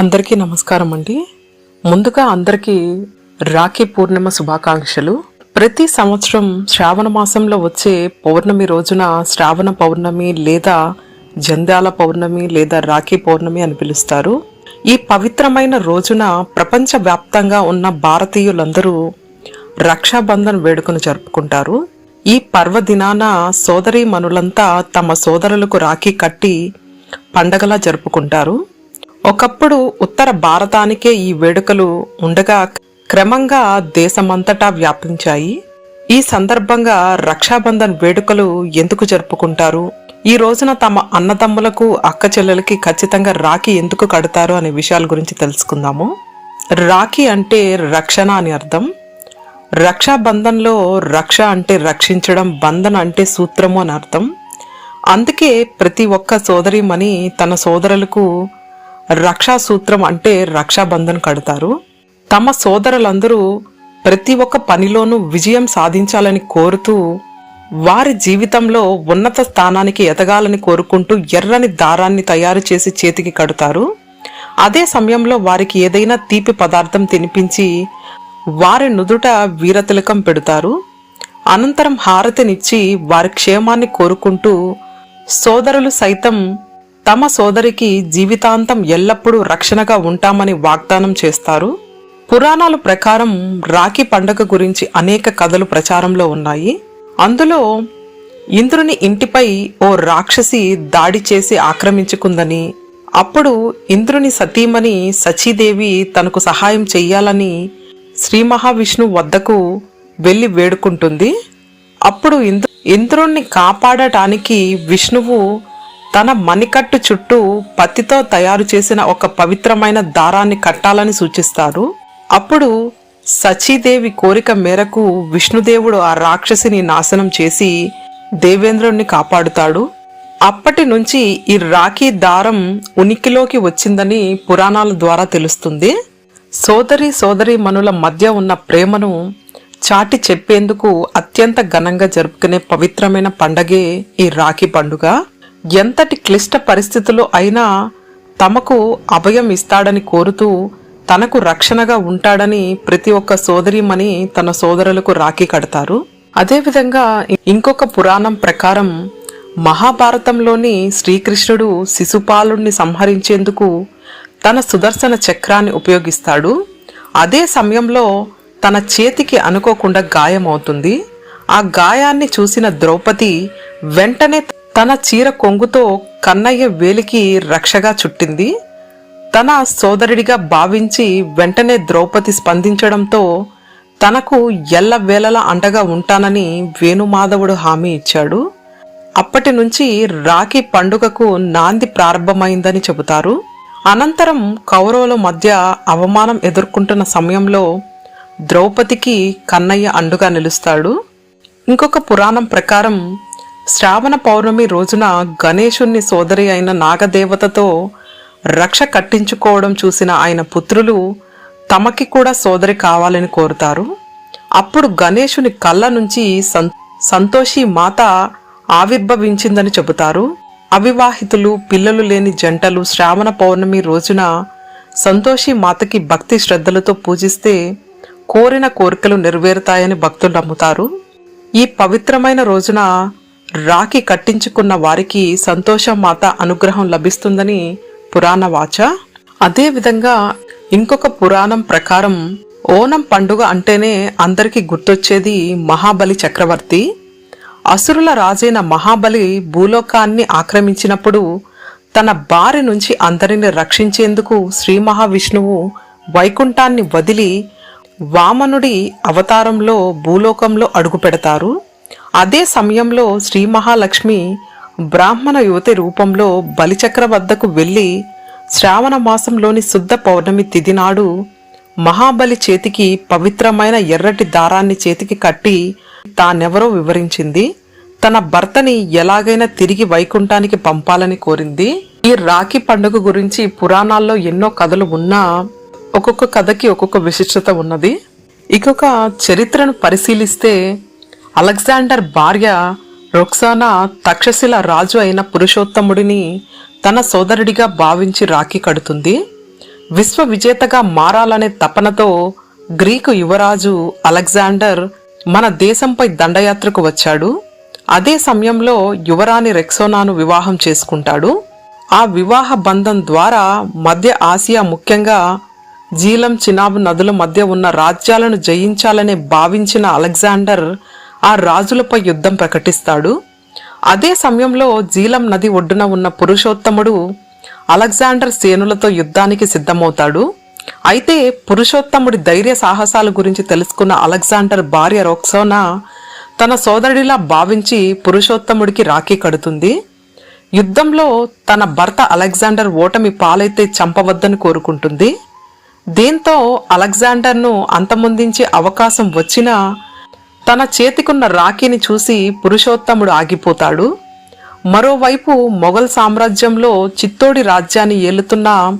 అందరికీ నమస్కారం అండి. ముందుగా అందరికీ రాఖీ పూర్ణిమ శుభాకాంక్షలు. ప్రతి సంవత్సరం శ్రావణ మాసంలో వచ్చే పౌర్ణమి రోజున శ్రావణ పౌర్ణమి లేదా జంధ్యాల పౌర్ణమి లేదా రాఖీ పౌర్ణమి అని పిలుస్తారు. ఈ పవిత్రమైన రోజున ప్రపంచవ్యాప్తంగా ఉన్న భారతీయులందరూ రక్షాబంధన్ వేడుకను జరుపుకుంటారు. ఈ పర్వదినాన సోదరీమణులంతా తమ సోదరులకు రాఖీ కట్టి పండగలా జరుపుకుంటారు. ఒకప్పుడు ఉత్తర భారతానికే ఈ వేడుకలు ఉండగా క్రమంగా దేశమంతటా వ్యాపించాయి. ఈ సందర్భంగా రక్షాబంధన్ వేడుకలు ఎందుకు జరుపుకుంటారు? ఈ రోజున తమ అన్నదమ్ములకు అక్క చెల్లెలకి ఖచ్చితంగా రాఖీ ఎందుకు కడతారు అనే విషయాల గురించి తెలుసుకుందాము. రాఖీ అంటే రక్షణ అని అర్థం. రక్షాబంధంలో రక్ష అంటే రక్షించడం బంధన అంటే సూత్రము అని అర్థం. అందుకే ప్రతి ఒక్క సోదరిమణి తన సోదరులకు రక్షా సూత్రం అంటే రక్షాబంధన్ కడతారు. తమ సోదరులందరూ ప్రతి ఒక్క పనిలోనూ విజయం సాధించాలని కోరుతూ వారి జీవితంలో ఉన్నత స్థానానికి ఎదగాలని కోరుకుంటూ ఎర్రని దారాన్ని తయారు చేసి చేతికి కడతారు. అదే సమయంలో వారికి ఏదైనా తీపి పదార్థం తినిపించి వారి నుదుట వీరతిలకం పెడతారు. అనంతరం హారతినిచ్చి వారి క్షేమాన్ని కోరుకుంటూ సోదరులు సైతం తమ సోదరికి జీవితాంతం ఎల్లప్పుడూ రక్షణగా ఉంటామని వాగ్దానం చేస్తారు. పురాణాల ప్రకారం రాఖీ పండగ గురించి అనేక కథలు ప్రచారంలో ఉన్నాయి. అందులో ఇంద్రుని ఇంటిపై ఓ రాక్షసి దాడి చేసి ఆక్రమించుకుందని అప్పుడు ఇంద్రుని సతీమణి సచీదేవి తనకు సహాయం చెయ్యాలని శ్రీ మహావిష్ణు వద్దకు వెళ్ళి వేడుకుంటుంది. అప్పుడు ఇంద్రు ఇంద్రుణ్ణి కాపాడటానికి విష్ణువు తన మణికట్టు చుట్టూ పత్తితో తయారు చేసిన ఒక పవిత్రమైన దారాన్ని కట్టాలని సూచిస్తారు. అప్పుడు సచీదేవి కోరిక మేరకు విష్ణుదేవుడు ఆ రాక్షసిని నాశనం చేసి దేవేంద్రుణ్ణి కాపాడుతాడు. అప్పటి నుంచి ఈ రాఖీ దారం ఉనికిలోకి వచ్చిందని పురాణాల ద్వారా తెలుస్తుంది. సోదరి సోదరి మనుల మధ్య ఉన్న ప్రేమను చాటి చెప్పేందుకు అత్యంత ఘనంగా జరుపుకునే పవిత్రమైన పండగే ఈ రాఖీ పండుగ. ఎంతటి క్లిష్ట పరిస్థితులు అయినా తమకు అభయం ఇస్తాడని కోరుతూ తనకు రక్షణగా ఉంటాడని ప్రతి ఒక్క సోదరిమని తన సోదరులకు రాఖీ కడతారు. అదేవిధంగా ఇంకొక పురాణం ప్రకారం మహాభారతంలోని శ్రీకృష్ణుడు శిశుపాలుణ్ణి సంహరించేందుకు తన సుదర్శన చక్రాన్ని ఉపయోగిస్తాడు. అదే సమయంలో తన చేతికి అనుకోకుండా గాయమవుతుంది. ఆ గాయాన్ని చూసిన ద్రౌపది వెంటనే తన చీర కొంగుతో కన్నయ్య వేలికి రక్షగా చుట్టింది. తన సోదరుడిగా భావించి వెంటనే ద్రౌపది స్పందించడంతో తనకు ఎల్లవేళలా అండగా ఉంటానని వేణుమాధవుడు హామీ ఇచ్చాడు. అప్పటి నుంచి రాఖీ పండుగకు నాంది ప్రారంభమైందని చెబుతారు. అనంతరం కౌరవుల మధ్య అవమానం ఎదుర్కొంటున్న సమయంలో ద్రౌపదికి కన్నయ్య అండుగా నిలుస్తాడు. ఇంకొక పురాణం ప్రకారం శ్రావణ పౌర్ణమి రోజున గణేశుణ్ణి సోదరి అయిన నాగదేవతతో రక్ష కట్టించుకోవడం చూసిన ఆయన పుత్రులు తమకి కూడా సోదరి కావాలని కోరుతారు. అప్పుడు గణేశుని కళ్ళ నుంచి సంతోషి మాత ఆవిర్భవించిందని చెబుతారు. అవివాహితులు పిల్లలు లేని జంటలు శ్రావణ పౌర్ణమి రోజున సంతోషి మాతకి భక్తి శ్రద్ధలతో పూజిస్తే కోరిన కోరికలు నెరవేరుతాయని భక్తులు నమ్ముతారు. ఈ పవిత్రమైన రోజున రాఖీ కట్టించుకున్న వారికి సంతోషం మాత అనుగ్రహం లభిస్తుందని పురాణ వాచ. అదేవిధంగా ఇంకొక పురాణం ప్రకారం ఓనం పండుగ అంటేనే అందరికీ గుర్తొచ్చేది మహాబలి చక్రవర్తి. అసురుల రాజైన మహాబలి భూలోకాన్ని ఆక్రమించినప్పుడు తన బారి నుంచి అందరిని రక్షించేందుకు శ్రీ మహావిష్ణువు వైకుంఠాన్ని వదిలి వామనుడి అవతారంలో భూలోకంలో అడుగుపెడతారు. అదే సమయంలో శ్రీ మహాలక్ష్మి బ్రాహ్మణ యువతి రూపంలో బలిచక్ర వద్దకు వెళ్ళి శ్రావణ మాసంలోని శుద్ధ పౌర్ణమి తిథి నాడు మహాబలి చేతికి పవిత్రమైన ఎర్రటి దారాన్ని చేతికి కట్టి తానెవరో వివరించింది? తన భర్తని ఎలాగైనా తిరిగి వైకుంఠానికి పంపాలని కోరింది? ఈ రాఖీ పండుగ గురించి పురాణాల్లో ఎన్నో కథలు ఉన్నా ఒక్కొక్క కథకి ఒక్కొక్క విశిష్టత ఉన్నది. ఇకొక చరిత్రను పరిశీలిస్తే అలెగ్జాండర్ భార్య రొక్సానా తక్షశిల రాజు అయిన పురుషోత్తముడిని తన సోదరుడిగా భావించి రాఖీ కడుతుంది. విశ్వ విజేతగా మారాలనే తపనతో గ్రీకు యువరాజు అలెగ్జాండర్ మన దేశంపై దండయాత్రకు వచ్చాడు. అదే సమయంలో యువరాణి రెక్సోనాను వివాహం చేసుకుంటాడు. ఆ వివాహ బంధం ద్వారా మధ్య ఆసియా ముఖ్యంగా జీలం చినాబ్ నదుల మధ్య ఉన్న రాజ్యాలను జయించాలని భావించిన అలెగ్జాండర్ ఆ రాజులపై యుద్ధం ప్రకటిస్తాడు. అదే సమయంలో జీలం నది ఒడ్డున ఉన్న పురుషోత్తముడు అలెగ్జాండర్ సేనులతో యుద్ధానికి సిద్ధమవుతాడు. అయితే పురుషోత్తముడి ధైర్య సాహసాల గురించి తెలుసుకున్న అలెగ్జాండర్ భార్య రోక్సోనా తన సోదరుడిలా భావించి పురుషోత్తముడికి రాఖీ కడుతుంది. యుద్ధంలో తన భర్త అలెగ్జాండర్ ఓటమి పాలైతే చంపవద్దని కోరుకుంటుంది. దీంతో అలెగ్జాండర్ను అంతమొందించే అవకాశం వచ్చినా తన చేతికున్న రాఖీని చూసి పురుషోత్తముడు ఆగిపోతాడు. మరోవైపు మొఘల్ సామ్రాజ్యంలో చిత్తోడి రాజ్యాన్ని ఏలుతున్న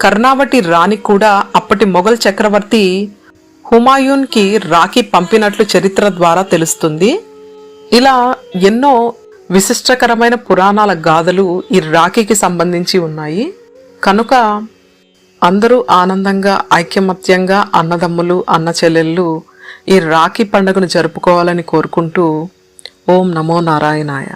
కర్ణావటి రాణి కూడా అప్పటి మొఘల్ చక్రవర్తి హుమాయూన్కి రాఖీ పంపినట్లు చరిత్ర ద్వారా తెలుస్తుంది. ఇలా ఎన్నో విశిష్టకరమైన పురాణాల గాథలు ఈ రాఖీకి సంబంధించి ఉన్నాయి. కనుక అందరూ ఆనందంగా ఐక్యమత్యంగా అన్నదమ్ములు అన్న చెల్లెళ్ళు ఈ రాఖీ పండుగను జరుపుకోవాలని కోరుకుంటూ ఓం నమో నారాయణాయ.